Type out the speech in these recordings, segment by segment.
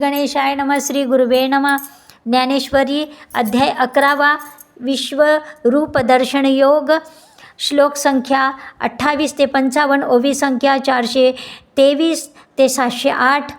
गणेशाय नम श्री गुरुवे नम। ज्ञानेश्वरी अध्याय अकरावा विश्वरूपदर्शन योग श्लोक संख्या अठ्ठावीस ते पंचावन्न ओवी संख्या चारशे तेवीस ते सातशे आठ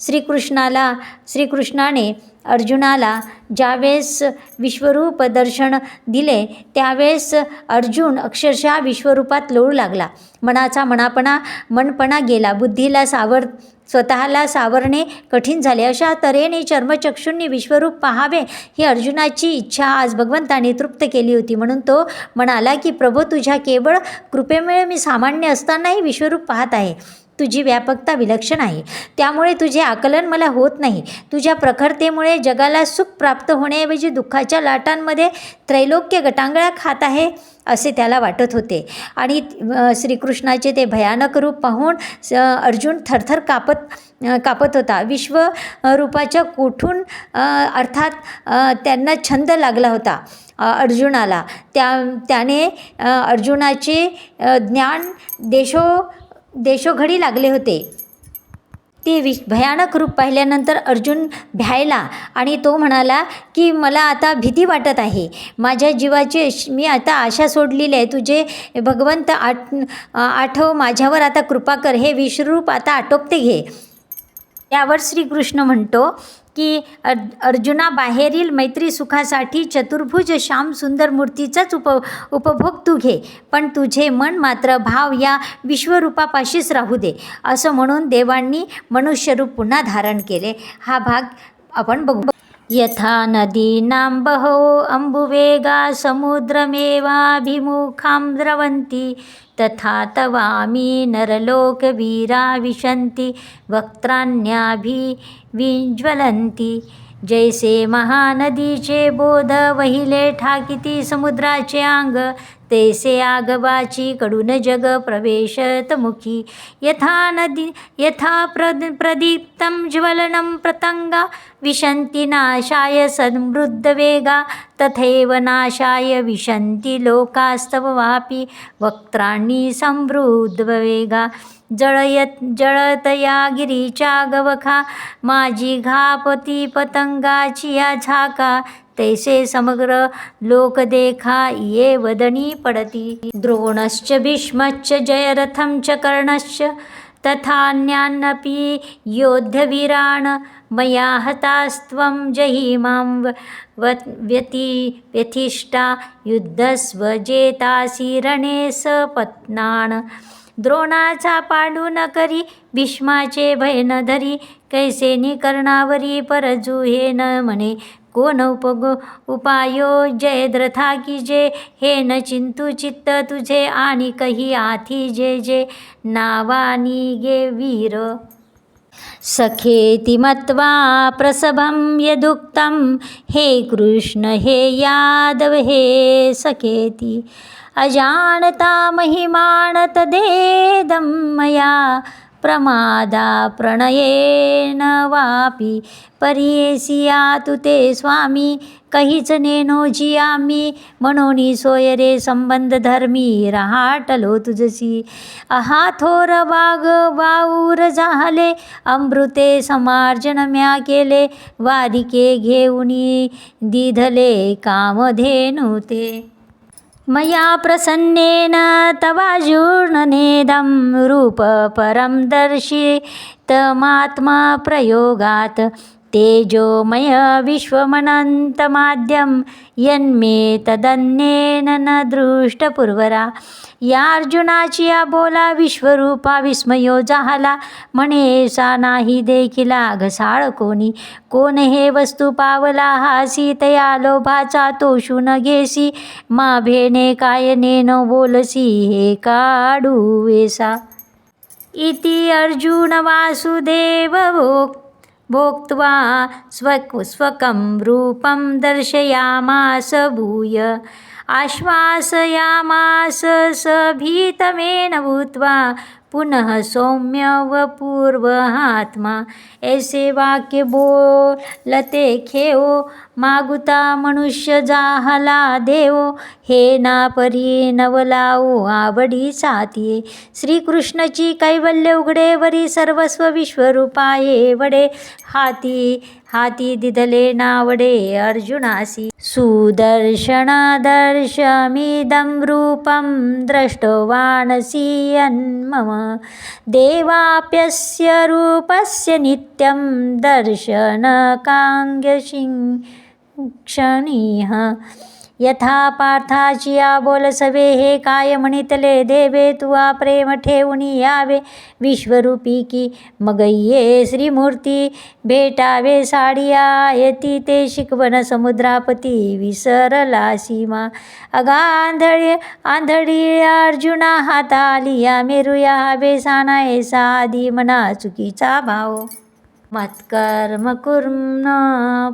श्रीकृष्णाला श्रीकृष्णाने अर्जुनाला ज्यावेळेस विश्वरूप दर्शन दिले त्यावेळेस अर्जुन अक्षरशः विश्वरूपात लोळू लागला. मनाचा मनापणा मनपणा गेला बुद्धीला सावर स्वतःला सावरणे कठीण झाले. अशा तऱ्हेने चर्मचक्षूंनी विश्वरूप पाहावे ही अर्जुनाची इच्छा आज भगवंताने तृप्त केली होती. म्हणून तो म्हणाला की प्रभो तुझ्या केवळ कृपेमुळे मी सामान्य असतानाही विश्वरूप पाहत आहे. तुझी व्यापकता विलक्षण आहे. त्यामुळे तुझे आकलन मला होत नाही. तुझ्या प्रखरतेमुळे जगाला सुख प्राप्त होण्याऐवजी दुःखाच्या लाटांमध्ये त्रैलोक्य गटांगळा खात आहे असे त्याला वाटत होते. आणि श्रीकृष्णाचे ते भयानक रूप पाहून स- अर्जुन थरथर कापत कापत होता. विश्व रूपाच्या कोठून अर्थात त्यांना छंद लागला होता अर्जुनाला. त्या त्याने अर्जुनाचे ज्ञान देशो देशोघडी लागले होते. ते विश भयानक रूप पाहिल्यानंतर अर्जुन भ्यायला आणि तो म्हणाला की मला आता भीती वाटत आहे. माझ्या जीवाची मी आता आशा सोडलेली आहे. तुझे भगवंत आठ आठव माझ्यावर आता कृपा कर. हे विश्वरूप आता आटोपते घे. त्यावर श्रीकृष्ण म्हणतो की अर् अर्जुना बाहेरील मैत्री सुखासाठी चतुर्भुज श्याम सुंदर मूर्तीचाच उप उपभोग तू घे. पण तुझे मन मात्र भाव या विश्वरूपापाशीच राहू दे. असं म्हणून देवांनी मनुष्यरूप पुन्हा धारण केले. हा भाग आपण बघू. यथा नदीनां बहवो अम्बुवेगा समुद्रमेवाभिमुखां द्रवन्ति तथा तवामी नरलोकवीरा विशन्ति वक्त्राण्याभि विज्वलन्ति जैसे महानदीचे बोध वहिले ठाकिती समुद्राचे अंग तैसे आगवाची कडून जग प्रवेशत मुखी. यथा नदी यथा प्रद प्रदीप्तं ज्वलनं प्रतङ्गा विशन्ति नाशाय समृद्धवेगा तथैव नाशाय विशन्ति लोकास्तव वापि वक्त्राणि समृद्धवेगा जळयत जळतया गिरीच्या गवखा माझी घापती पतंगाची या झाका. तैसे समग्र लोक देखा ये वदनी पडती. द्रोणश्च भीष्मश्च जयरथं च कर्णश्च. तथान्यान्नपि योद्धवीरान् मया हतास्त्वं जहि मां व- व्यति व्यथिष्टा युद्धस्व रणे सपत्नान् द्रोणाचा पांडू न करी भीष्माचे भय न धरी कैसे निकर्णावरी परजू हे न म्हणे. कोण उपग उपायो? जयद्रथा की जे. हे न चिंतू चित्त तुझे आणि कही आथी जे जे. नावानी गे वीर. सखेति मत्वा प्रसभं यदुक्तं हे कृष्ण हे यादव हे सखेति अजानता महिमानतदेदं मया प्रमादा प्रणयेन वापी परियेसिया तु ते स्वामी कहीच नेनोजी आम्ही म्हणून सोय रे संबंध धर्मी रहाटलो तुझसी. अहा थोर वाग वाऊर झाले अमृते समार्जन म्या केले वारिके घेऊनी दिधले कामधेनु ते. मया प्रसन्नेन तवाजूर्णनेदं रूपपरं दर्शितमात्मा प्रयोगात् तेजोमय विश्वमनन्तमाद्यं यन्मे तदन्येन न दृष्टपूर्वरा। या अर्जुनाची या बोला विश्वरूपा विस्मयो जाहला। म्हणेसा नाही देखिला घसाळ कोणी। कोण हे वस्तू पावला हासी तया लोभाचा तोषू न घेसी। मा भेने काय नेन बोलसी हे काढू वेसा। इति अर्जुन वासुदेव भोक् भोक्त्वा स्वक स्वकं रूपं दर्शयामास भूय। आश्वासयामास स भीतमेन भूत्वा पुनः सौम्य व पूर्वहात्मा ऐसे वाक्य बोलते खेओ मागुता मनुष्य जाहला देव हे ना परी नवलाओ आवडी साथिये श्रीकृष्णची कैवल्य उघडे वरी सर्वस्व विश्वरूपाये वडे हाती हाती दिदले नावडे अर्जुनासी। सुदर्शनदर्शमिदं रूपं दृष्टवानसि मम। देवाप्यस्य रूपस्य नित्यं दर्शनकाङ्क्षिं क्षणीः यथा पार्थाची बोल सवे हे काय म्हणितले? देवे तुवा प्रेम ठेवून यावे. विश्वरूपी की मग ये श्रीमूर्ती भेटावे साडिया. येती ते शिकवण समुद्रापती विसरला सीमा. अगा आंधळी आंधळी अर्जुना हातालिया मेरुया बेसाना ऐसा आदी मना चुकीचा भाव. मत्कर्म कुर्म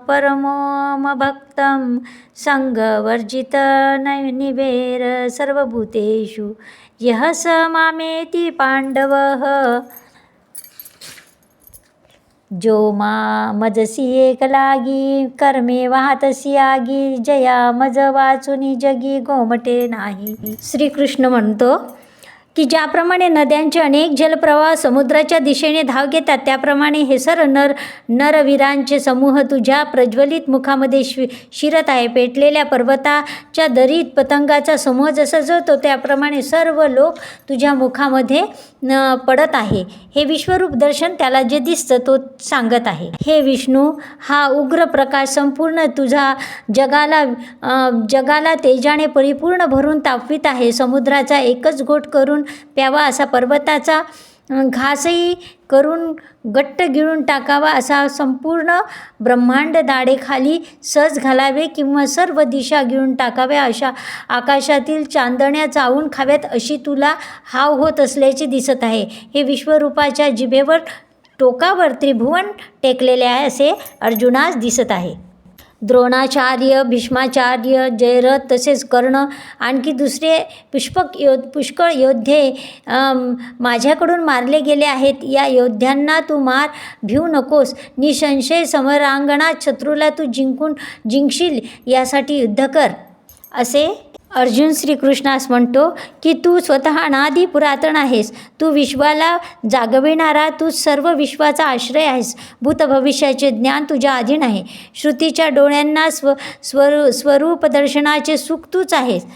परमो भक्तं सङ्गवर्जित न निवेर सर्वभूतेषु। यः स मामेति पाण्डवः। जो मा मजसी एकलागी कर्मे वाहतसी आगी जया मज वाचुनी जगी गोमटे नाही। श्रीकृष्ण म्हणतो की ज्याप्रमाणे नद्यांचे अनेक जलप्रवाह समुद्राच्या दिशेने धाव घेतात त्याप्रमाणे हे सर नर नरवीरांचे समूह तुझ्या प्रज्वलित मुखामध्ये शि शिरत आहे. पेटलेल्या पर्वताच्या दरीत पतंगाचा समूह जसा जळतो त्याप्रमाणे सर्व लोक तुझ्या मुखामध्ये न पडत आहे. हे विश्वरूप दर्शन त्याला जे दिसतं तो सांगत आहे. हे विष्णू हा उग्र प्रकाश संपूर्ण तुझा जगाला जगाला तेजाने परिपूर्ण भरून तापवित आहे. समुद्राचा एकच गोट करून प्यावा असा पर्वताचा घासही करून गट्ट गिळून टाकावा असा संपूर्ण ब्रह्मांड दाढेखाली सज घालावे किंवा सर्व दिशा गिळून टाकाव्या अशा आकाशातील चांदण्या चावून खाव्यात अशी तुला हाव होत असल्याचे दिसत आहे. हे विश्वरूपाच्या जिभेवर टोकावर त्रिभुवन टेकलेले आहे असे अर्जुनास दिसत आहे. द्रोणाचार्य भीष्माचार्य जयरथ तसेच कर्ण आणखी दुसरे पुष्पक यो पुष्कळ योद्धे माझ्याकडून मारले गेले आहेत. या योद्ध्यांना तू मार भिवू नकोस. निसंशय समरांगणात शत्रूला तू जिंकून जिंकशील यासाठी युद्ध कर. असे अर्जुन श्रीकृष्णास म्हणतो की तू स्वतः अनादी पुरातन आहेस. तू विश्वाला जागविणारा तू सर्व विश्वाचा आश्रय आहेस. भूत भविष्याचे ज्ञान तुझ्या अधीन आहे. श्रुतीच्या डोळ्यांना स्व स्वरू स्वरूप दर्शनाचे सुख तूच आहेस.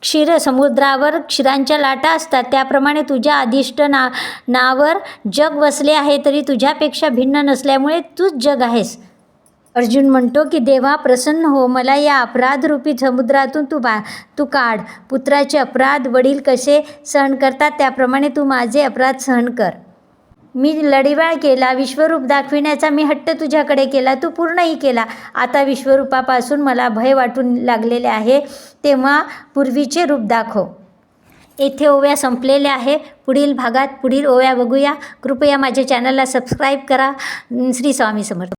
क्षीर समुद्रावर क्षीरांच्या लाटा असतात. त्याप्रमाणे तुझ्या अधिष्ट ना नावर जग वसले आहे तरी तुझ्यापेक्षा भिन्न नसल्यामुळे तूच जग आहेस. अर्जुन म्हणतो की देवा प्रसन्न हो मला या अपराधरूपी समुद्रातून तू बा तू काढ. पुत्राचे अपराध वडील कसे सहन करतात त्याप्रमाणे तू माझे अपराध सहन कर. मी लढीवाळ केला विश्वरूप दाखविण्याचा मी हट्ट तुझ्याकडे केला तू पूर्णही केला. आता विश्वरूपापासून मला भय वाटून लागलेले आहे तेव्हा पूर्वीचे रूप दाखव. येथे ओव्या संपलेल्या आहे. पुढील भागात पुढील ओव्या बघूया. कृपया माझ्या चॅनलला सबस्क्राईब करा. श्री स्वामी समर्थ